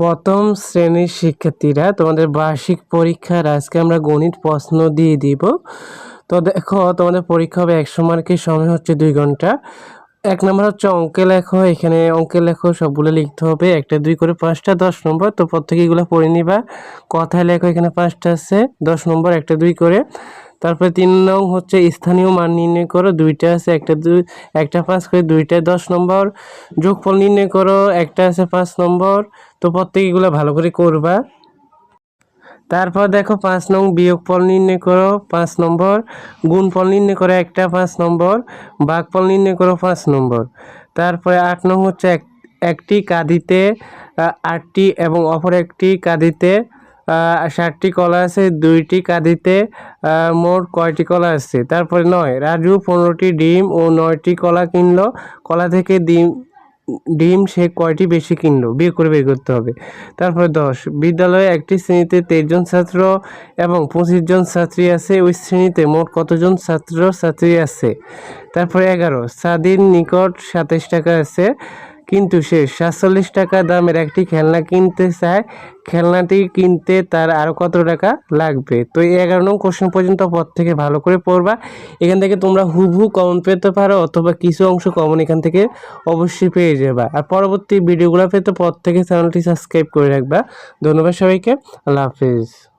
প্রথম শ্রেণির শিক্ষার্থীরা তোমাদের বার্ষিক পরীক্ষার আজকে আমরা গণিত প্রশ্ন দিয়ে দিব। তো দেখো, তোমাদের পরীক্ষা হবে একশো মার্কের, সময় হচ্ছে দুই ঘণ্টা। এক নম্বর হচ্ছে অঙ্কে লেখো, এখানে অঙ্কে লেখো, সবগুলো লিখতে হবে। একটা, দুই করে পাঁচটা, দশ নম্বর। তো প্রত্যেকে এগুলো পড়ে নিবা। কথায় লেখো, এখানে পাঁচটা আছে। দশ নম্বর, একটা, দুই করে। তারপরে তিন নং হচ্ছে স্থানীয় মান নির্ণয় করো, দুইটা আছে, একটা দুই, একটা পাঁচ করে দুইটা, দশ নম্বর যোগফল নির্ণয় করো, একটা আছে পাঁচ নম্বর। তো প্রত্যেক এগুলো ভালো করে করবা। তারপর দেখো পাঁচ নং বিয়োগফল নির্ণয় করো, পাঁচ নম্বর। গুণফল নির্ণয় করো, একটা, পাঁচ নম্বর। ভাগফল নির্ণয় করো, পাঁচ নম্বর। তারপরে আট নং হচ্ছে এক, একটি কাঁদিতে আটটি এবং অপর একটি কাঁদিতে ষাটটি কলা আছে, দুইটি কাঁদিতে মোট কয়টি কলা আছে? তারপরে নয়, রাজু পনেরোটি ডিম ও নয়টি কলা কিনলো। কলা থেকে ডিম ডিম সে কয়টি বেশি কিনলো? বিয়ে করে বের করতে হবে। তারপরে দশ, বিদ্যালয়ে একটি শ্রেণীতে তেইশ জন ছাত্র এবং পঁচিশ জন ছাত্রী আছে। ওই শ্রেণীতে মোট কতজন ছাত্র ছাত্রী আছে? তারপরে এগারো সাদির নিকট সাতাইশ টাকা আছে। কিন্তু সে সাতচল্লিশ টাকা দামের একটি খেলনা কিনতে চায়। খেলনাটি কিনতে তার আরও কত টাকা লাগবে? তো এই এগারো নং কোশ্চেন পর্যন্ত পর থেকে ভালো করে পড়বা। এখান থেকে তোমরা হুবহু কমন পেতে পারো অথবা কিছু অংশ কমন এখান থেকে অবশ্যই পেয়ে যাবা। আর পরবর্তী ভিডিওগুলো পেতে পর থেকে চ্যানেলটি সাবস্ক্রাইব করে রাখবা। ধন্যবাদ সবাইকে। আল্লাহ হাফিজ।